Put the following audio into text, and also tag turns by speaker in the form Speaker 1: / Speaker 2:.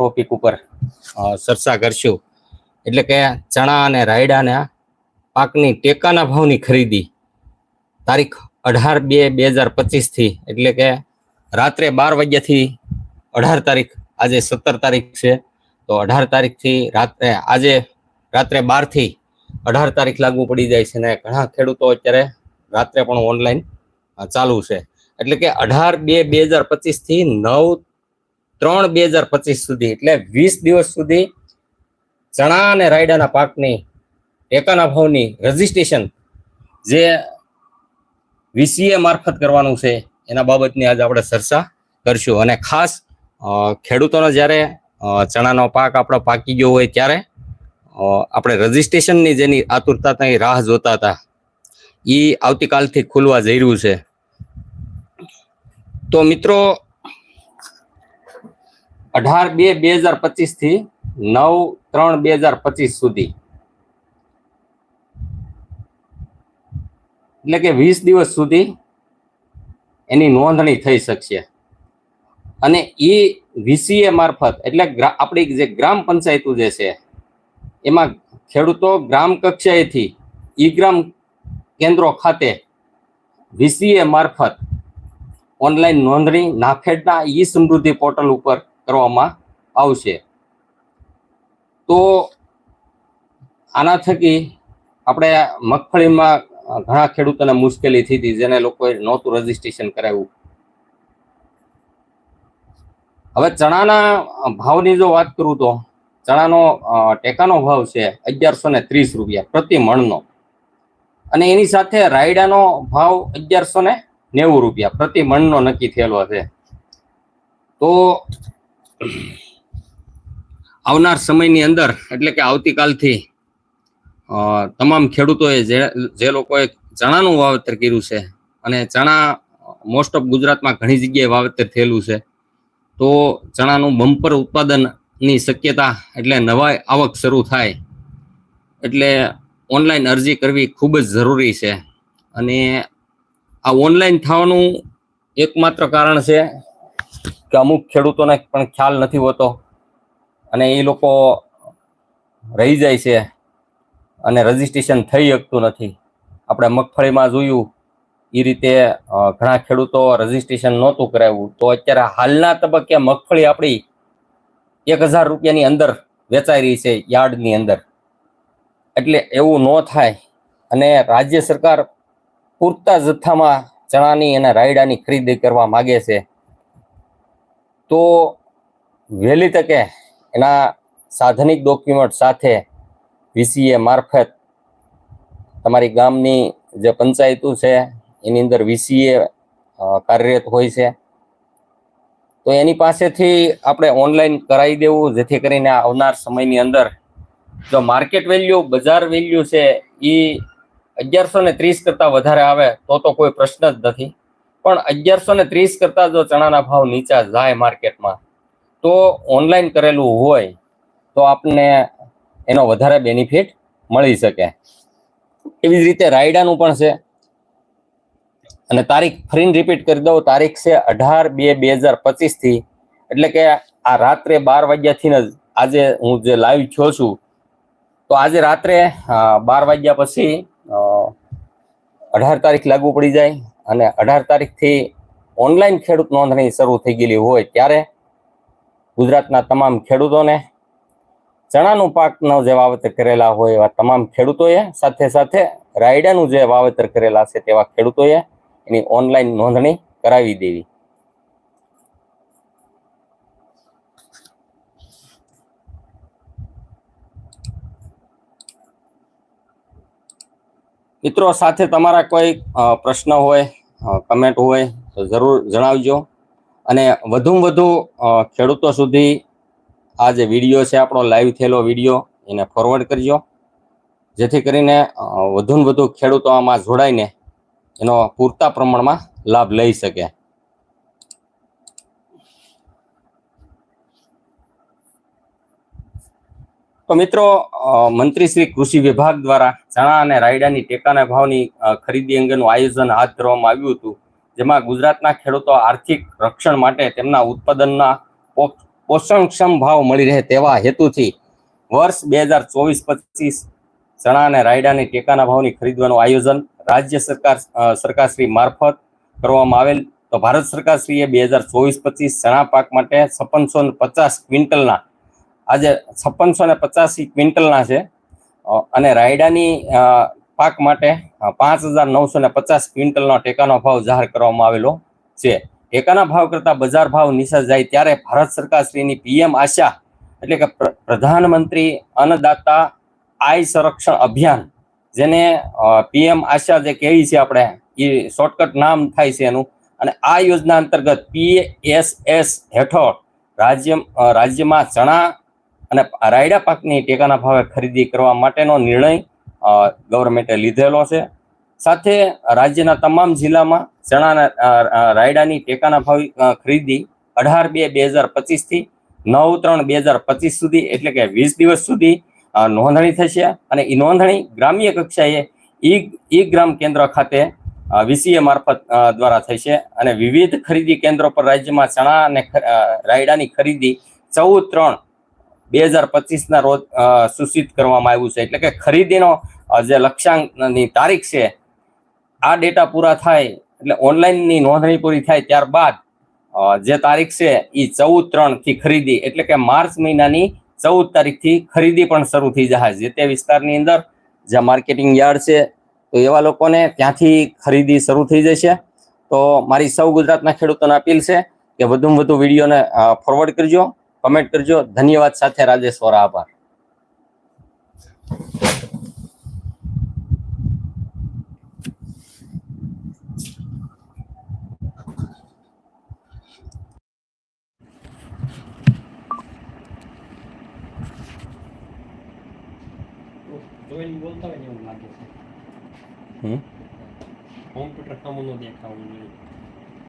Speaker 1: Topic ઉપર ચર્ચા કરશું. એટલે કે ચણા અને રાયડાના પાકની ટેકાના ભાવની ખરીદી. તારીખ અઢાર બે બે હજાર પચીસથી, એટલે કે રાત્રે બાર વાગ્યાથી અઢાર તારીખ, આજે સત્તર તારીખ છે. તો અઢાર તારીખથી રાત્રે, આજે રાત્રે બારથી અઢાર તારીખ લાગુ પડી જાય છે ને ઘણા ખેડૂતો અત્યારે રાત્રે પણ ઓનલાઈન ચાલુ છે. એટલે કે અઢાર બે બે હજાર પચીસથી નવ ત્રણ બે હજાર પચીસ સુધી, એટલે વીસ દિવસ સુધી ચણા અને રાયડાના પાકની ટેકાના ભાવની રજીસ્ટ્રેશન જે વીસીએ મારફત કરવાનું છે, એના બાબતની આજે આપણે ચર્ચા કરશું. અને ખાસ ખેડૂતોનો જ્યારે ચણાનો પાક આપણો પાકી ગયો હોય ત્યારે આપણે રજીસ્ટ્રેશનની જેની આતુરતાની રાહ જોતા હતા એ આવતીકાલથી ખુલવા જઈ રહ્યું છે. તો મિત્રો અઢાર બે બે હજાર પચીસથી નવ ત્રણ બે હજાર પચીસ સુધી. એટલે કે વીસ દિવસ સુધી એની નોંધણી થઈ શકશે. અને એ વીસીએ મારફત, એટલે આપણી જે ગ્રામ પંચાયતો જે છે, એમાં ખેડૂતો ગ્રામ કક્ષાએથી ઈ ગ્રામ કેન્દ્રો ખાતે વીસીએ મારફત ઓનલાઈન નોંધણી નાફેડના ઈ સમૃદ્ધિ પોર્ટલ ઉપર કરવામાં આવશે. તો આના થકી આપણે મગફળીમાં ઘણા ખેડૂતોને મુશ્કેલી થઈ હતી જેને લોકોએ નહોતું રજીસ્ટ્રેશન કરાવ્યું. હવે ચણાના ભાવની જો વાત કરું તો, ચણાનો ટેકાનો ભાવ છે અગિયારસો ને ત્રીસ રૂપિયા પ્રતિ મણનો. અને એની સાથે રાયડાનો ભાવ અગિયારસો ને નેવું રૂપિયા પ્રતિ મણનો નક્કી થયેલો છે. તો આવનાર સમયની અંદર, એટલે કે આવતીકાલથી તમામ ખેડૂતોએ જે જે લોકોએ ચણાનું વાવેતર કર્યું છે અને ચણા મોસ્ટ ઓફ ગુજરાતમાં ઘણી જગ્યાએ વાવેતર થયેલું છે, તો ચણાનું બમ્પર ઉત્પાદનની શક્યતા એટલે નવા આવક શરૂ થાય, એટલે ઓનલાઈન અરજી કરવી ખૂબ જ જરૂરી છે. અને આ ઓનલાઈન થવાનું એકમાત્ર કારણ છે કે અમુક ખેડૂતોને પણ ખ્યાલ નથી હોતો અને એ લોકો રહી જાય છે અને રજીસ્ટ્રેશન થઈ શકતું નથી. આપણે મગફળીમાં જોયું એ રીતે ઘણા ખેડૂતો રજીસ્ટ્રેશન નહોતું કરાવ્યું. તો અત્યારે હાલના તબક્કે મગફળી આપણી એક હજાર રૂપિયાની અંદર વેચાઈ રહી છે યાર્ડની અંદર. એટલે એવું ન થાય અને રાજ્ય સરકાર પૂરતા જથ્થામાં ચણાની અને રાયડાની ખરીદી કરવા માગે છે. તો વહેલી તકે એના સાધનિક ડોક્યુમેન્ટ સાથે વીસીએ મારફત તમારી ગામની જે પંચાયતો છે, એની અંદર વીસીએ કાર્યરત હોય છે. તો એની પાસેથી આપણે ઓનલાઈન કરાવી દેવું, જેથી કરીને આવનાર સમયની અંદર જો માર્કેટ વેલ્યુ બજાર વેલ્યુ છે એ અગિયારસો ને ત્રીસ કરતાં વધારે આવે, તો તો કોઈ પ્રશ્ન જ નથી. પણ અગિયારસો ને ત્રીસ કરતા જો ચણાના ભાવ નીચા જાય માર્કેટમાં, તો ઓનલાઈન કરેલું હોય તો આપને એનો વધારે બેનિફિટ મળી શકે. એવી જ રીતે રાયડાનું પણ છે. અને તારીખ ફરીને રિપીટ કરી દઉં, તારીખ છે અઢાર બે બે હજાર પચીસથી, એટલે કે આ રાત્રે બાર વાગ્યાથી જ આજે હું જે લાઈવ છો છું, તો આજે રાત્રે બાર વાગ્યા પછી અઢાર તારીખ લાગુ પડી જાય. અને અઢાર તારીખથી ઓનલાઈન ખેડૂત નોંધણી શરૂ થઈ ગયેલી હોય ત્યારે ગુજરાતના તમામ ખેડૂતોને ચણાનું પાકનો જે વાવેતર કરેલા હોય એવા તમામ ખેડૂતોએ સાથે સાથે રાયડાનું જે વાવેતર કરેલા છે તેવા ખેડૂતોએ એની ઓનલાઈન નોંધણી કરાવી દેવી. મિત્રો, સાથે તમારા કોઈ પ્રશ્ન હોય કમેન્ટ હોય તો જરૂર જણાવજો. અને વધુમાં વધુ ખેડૂતો સુધી આ જે વીડિયો છે, આપણો લાઈવ થયેલો વીડિયો, એને ફોરવર્ડ કરજો. જેથી કરીને વધુને વધુ ખેડૂતો આમાં જોડાઈને એનો પૂરતા પ્રમાણમાં લાભ લઈ શકે. તો મિત્રો મંત્રી શ્રી કૃષિ વિભાગ દ્વારા ચણા અને રાયડાની ટેકાના ભાવની ખરીદી અંગેનું આયોજન હાથ ધરવામાં આવ્યું હતું, જેમાં ગુજરાતના ખેડૂતો આર્થિક રક્ષણ માટે તેમના ઉત્પાદનના પોષ- પોષણક્ષમ ભાવ મળી રહે તેવા હેતુથી વર્ષ બે હજાર ચોવીસ પચીસ ચણા અને રાયડાની ટેકાના ભાવની ખરીદવાનું આયોજન રાજ્ય સરકાર સરકારશ્રી મારફત કરવામાં આવેલ. તો ભારત સરકારશ્રીએ બે હજાર ચોવીસ પચીસ ચણા પાક માટે છપ્પનસો પચાસ ક્વિન્ટલના આજે છપ્પનસો ને પચાસી ક્વિન્ટલના છે. અને રાયડાની પાક માટે પાંચ હજાર નવસો ને પચાસ ક્વિન્ટલનો ટેકાનો ભાવ જાહેર કરવામાં આવેલો છે. ટેકાના ભાવ કરતાં બજાર ભાવ નીચે જાય ત્યારે ભારત સરકારશ્રીની પીએમ આશા, એટલે કે પ્ર- પ્રધાનમંત્રી અન્નદાતા આય સંરક્ષણ અભિયાન, જેને પીએમ આશા જે કહેવી છે આપણે, એ શોર્ટકટ નામ થાય છે એનું. અને આ યોજના અંતર્ગત પીએસએસ હેઠળ રાજ્ય રાજ્યમાં ચણા અને રાયડા પાકની ટેકાના ભાવે ખરીદી કરવા માટેનો નિર્ણય ગવર્મેન્ટે લીધેલો છે. સાથે રાજ્યના તમામ જિલ્લામાં ચણા અને અ, અ, રાયડાની ટેકાના ભાવે ખરીદી અઢાર બે બે હજાર પચીસથી નવ ત્રણ બે હજાર પચીસ સુધી એટલે કે વીસ દિવસ સુધી નોંધણી થશે. અને એ નોંધણી ગ્રામ્ય કક્ષાએ ઈ ઈ ગ્રામ કેન્દ્ર ખાતે વીસીએ મારફત દ્વારા થશે. અને વિવિધ ખરીદી કેન્દ્રો પર રાજ્યમાં ચણા અને રાયડાની ખરીદી ચૌદ ત્રણ બે હજાર પચીસના રોજ સૂચિત કરવામાં આવ્યું છે. એટલે કે ખરીદીનો જે લક્ષ્યાંકની તારીખ છે, આ ડેટા પૂરા થાય એટલે ઓનલાઈનની નોંધણી પૂરી થાય ત્યારબાદ જે તારીખ છે એ ચૌદ ત્રણથી ખરીદી. એટલે કે માર્ચ મહિનાની ચૌદ તારીખથી ખરીદી પણ શરૂ થઈ જશે. જે તે વિસ્તારની અંદર જ્યાં માર્કેટિંગ યાર્ડ છે, તો એવા લોકોને ત્યાંથી ખરીદી શરૂ થઈ જશે. તો મારી સૌ ગુજરાતના ખેડૂતોને અપીલ છે કે વધુમાં વધુ વિડીયોને ફોરવર્ડ કરજો. કમેન્ટ કરજો. ધન્યવાદ સાથે રાજેશ વોરા આભાર.
Speaker 2: જોઈને બોલતા હોય ને એવું લાગે છે.
Speaker 1: હમ?
Speaker 2: કોમ્પ્યુટર સામું ન દેખાવું જોઈએ.